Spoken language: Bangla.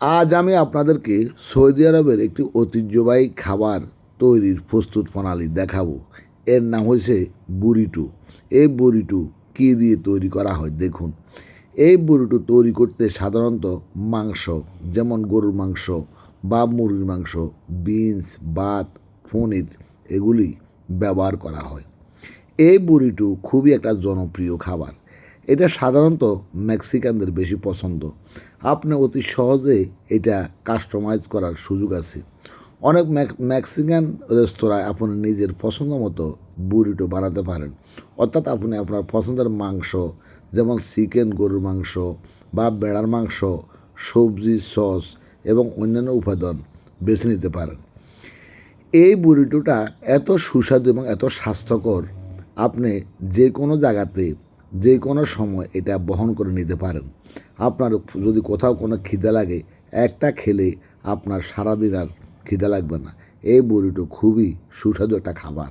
আজ আমি আপনাদেরকে সৌদি আরবের একটি ঐতিহ্যবাহী খাবার তৈরির প্রস্তুত প্রণালী দেখাবো। এর নাম হয়েছে বুরিটু। এই বুরিটু কী দিয়ে তৈরি করা হয় দেখুন। এই বুরিটু তৈরি করতে সাধারণত মাংস, যেমন গরুর মাংস বা মুরগির মাংস, বিনস বাত পনির এগুলি ব্যবহার করা হয়। এই বুরিটু খুবই একটা জনপ্রিয় খাবার। এটা সাধারণত মেক্সিকানদের বেশি পছন্দ। আপনি অতি সহজে এটা কাস্টমাইজ করার সুযোগ আছে। অনেক মেক্সিকান রেস্তোরাঁয় আপনি নিজের পছন্দ মতো বুরিটো বানাতে পারেন। অর্থাৎ আপনি আপনার পছন্দের মাংস, যেমন চিকেন গরুর মাংস বা বেড়ার মাংস, সবজি, সস এবং অন্যান্য উপাদান বেছে নিতে পারেন। এই বুরিটোটা এত সুস্বাদু এবং এত স্বাস্থ্যকর, আপনি যে কোনো জায়গাতে যে কোনো সময় এটা বহন করে নিতে পারেন। আপনার যদি কোথাও কোনো খিদে লাগে, একটা খেলে আপনার সারাদিন আর খিদে লাগবে না। এই বড়িটা খুবই সুস্বাদু একটা খাবার।